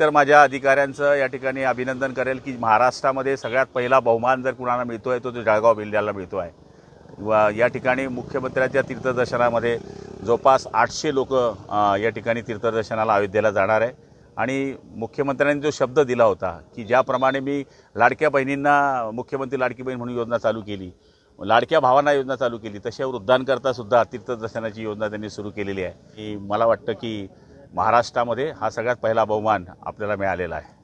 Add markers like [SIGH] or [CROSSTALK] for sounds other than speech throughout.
तर माझ्या अधिकाऱ्यांचं या ठिकाणी अभिनंदन करेल की महाराष्ट्रामध्ये सगळ्यात पहिला बहुमान जर कुणाला मिळतो आहे तो तो जळगाव जिल्ह्याला मिळतो आहे. व या ठिकाणी मुख्यमंत्र्यांच्या तीर्थदर्शनामध्ये जवळपास आठशे लोक या ठिकाणी तीर्थदर्शनाला अयोध्येला जाणार आहे. आणि मुख्यमंत्र्यांनी जो शब्द दिला होता की ज्याप्रमाणे मी लाडक्या बहिणींना मुख्यमंत्री लाडकी बहीण म्हणून योजना चालू केली लाडक्या भावांना योजना चालू केली तशा वृद्धांकरता सुद्धा तीर्थदर्शनाची योजना त्यांनी सुरू केलेली आहे. की मला वाटतं की महाराष्ट्रामध्ये हा सगळ्यात पहिला बहुमान आपल्याला मिळालेला आहे.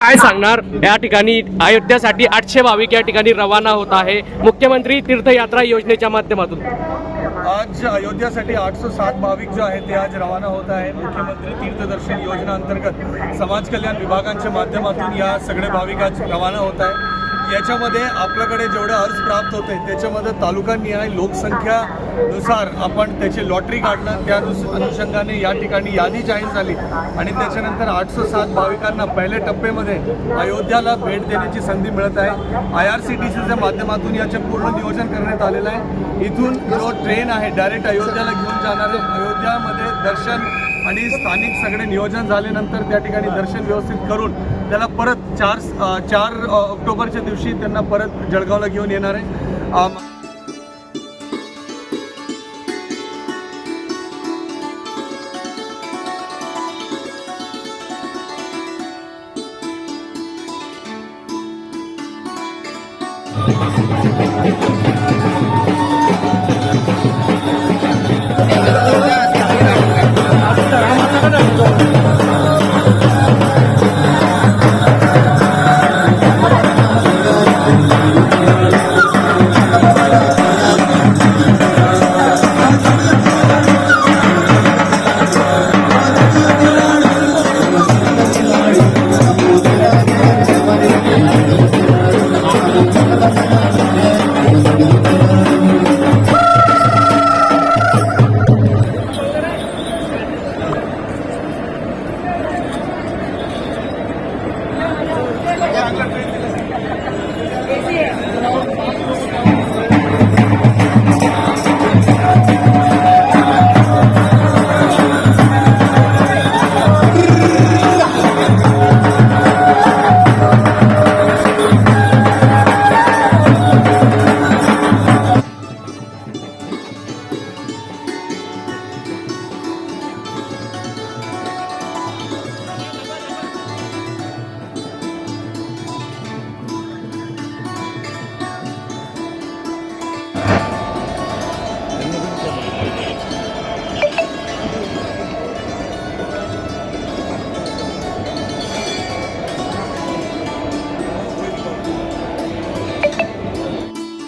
काय सांगणार? या ठिकाणी अयोध्यासाठी आठशे भाविक या ठिकाणी रवाना होत आहे. मुख्यमंत्री तीर्थयात्रा योजनेच्या माध्यमातून. आज अयोध्यासाठी आठशे सात भाविक जे आहेत ते आज रवाना होत आहे मुख्यमंत्री तीर्थदर्शन योजना अंतर्गत समाज कल्याण विभागांच्या माध्यमातून या सगळे भाविक आज रवाना होत आहे त्याच्यामध्ये आपल्याकडे जेवढे अर्ज प्राप्त होते त्याच्यामध्ये तालुकानिहाय लोकसंख्यानुसार आपण त्याची लॉटरी काढणं त्या अनुषंगाने या ठिकाणी यादी जाहीर झाली. आणि त्याच्यानंतर आठशे सात भाविकांना पहिल्या टप्प्यामध्ये अयोध्याला भेट देण्याची संधी मिळत आहे. आय आर सी टी सीच्या माध्यमातून याचे पूर्ण नियोजन करण्यात आलेलं आहे. इथून जो ट्रेन आहे डायरेक्ट अयोध्याला घेऊन जाणार आहे अयोध्यामध्ये दर्शन आणि स्थानिक सगळे नियोजन झाल्यानंतर त्या ठिकाणी दर्शन व्यवस्थित करून त्याला परत चार चार ऑक्टोबरच्या दिवशी त्यांना परत जळगावला घेऊन येणार आहे.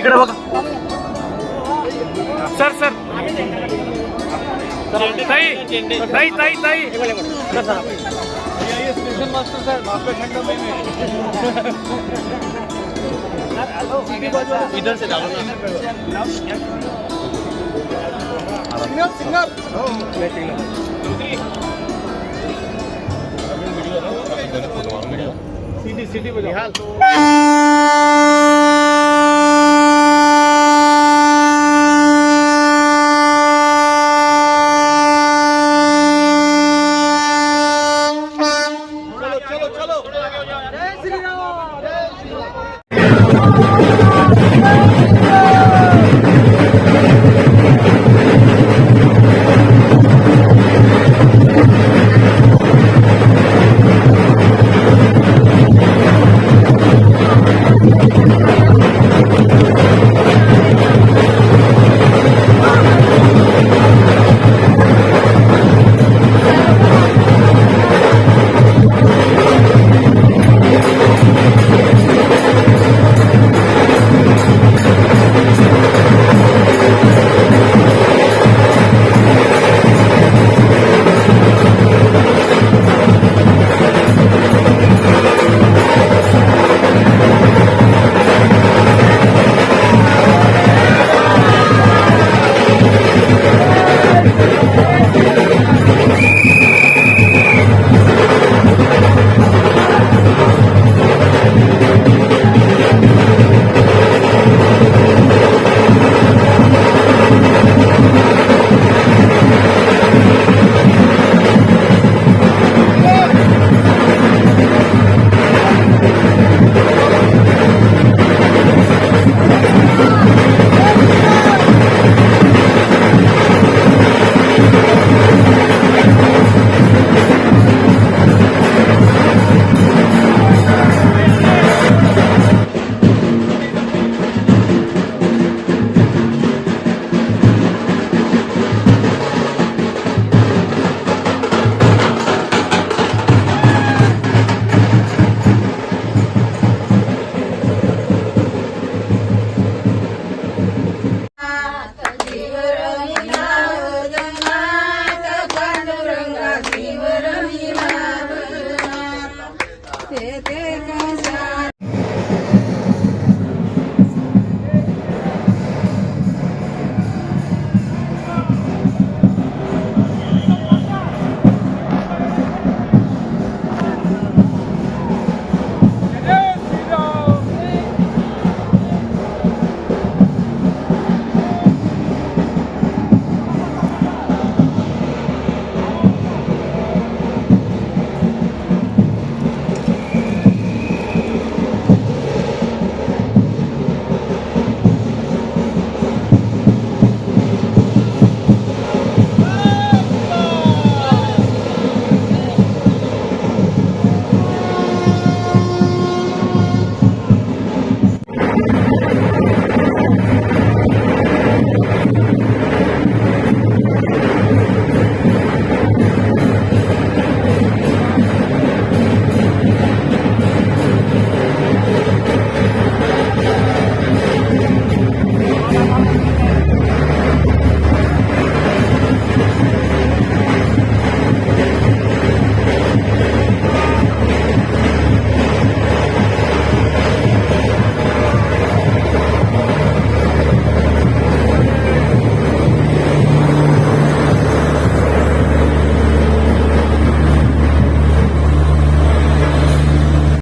इकडे बघा सर सर। ताई ताई ताई ताई स्टेशन मास्टर मैंने इधर से डालो सिग्नल सिग्नल सिटी सिटी बजाओ। [LAUGHS]